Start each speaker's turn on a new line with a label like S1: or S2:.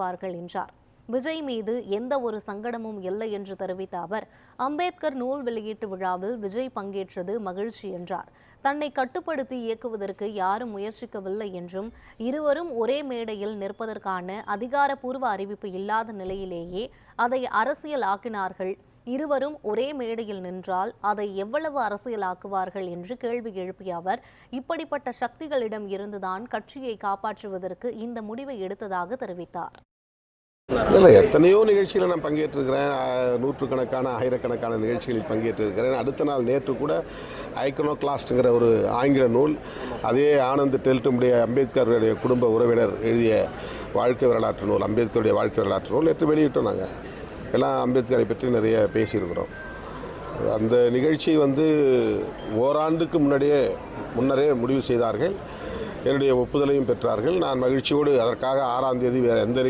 S1: கொண்டாடுவார்கள் என்றார். விஜய் மீது எந்த ஒரு சங்கடமும் இல்லை என்று தெரிவித்த அவர் அம்பேத்கர் நூல் வெளியீட்டு விழாவில் விஜய் பங்கேற்றது மகிழ்ச்சி என்றார். தன்னை கட்டுப்படுத்தி இயக்குவதற்கு யாரும் முயற்சிக்கவில்லை என்றும் இருவரும் ஒரே மேடையில் நிற்பதற்கான அதிகாரப்பூர்வ அறிவிப்பு இல்லாத நிலையிலேயே அதை அரசியல் ஆக்கினார்கள் இருவரும் ஒரே மேடையில் நின்றால் அதை எவ்வளவு அரசியலாக்குவார்கள் என்று கேள்வி எழுப்பிய அவர் இப்படிப்பட்ட சக்திகளிடம் இருந்துதான் கட்சியை காப்பாற்றுவதற்கு இந்த முடிவை எடுத்ததாக தெரிவித்தார்.
S2: இல்லை எத்தனையோ நிகழ்ச்சியில் நான் பங்கேற்றிருக்கிறேன். நூற்றுக்கணக்கான ஆயிரக்கணக்கான நிகழ்ச்சிகளில் பங்கேற்றிருக்கிறேன். அடுத்த நாள் நேற்று கூட ஐக்கனோ கிளாஸ்ட்டுங்கிற ஒரு ஆங்கில நூல் அதே ஆனந்த் டெல்ட்டுடைய அம்பேத்கருடைய குடும்ப உறவினர் எழுதிய வாழ்க்கை வரலாற்று நூல் அம்பேத்கருடைய வாழ்க்கை வரலாற்று நூல் நேற்று வெளியிட்டோம் நாங்கள் எல்லாம் அம்பேத்கரை பற்றி நிறைய பேசியிருக்கிறோம். அந்த நிகழ்ச்சி வந்து ஓராண்டுக்கு முன்னாடியே முன்னரே முடிவு செய்தார்கள். என்னுடைய ஒப்புதலையும் பெற்றார்கள். நான் மகிழ்ச்சியோடு அதற்காக ஆறாம் தேதி வேறு எந்த நிகழ்ச்சி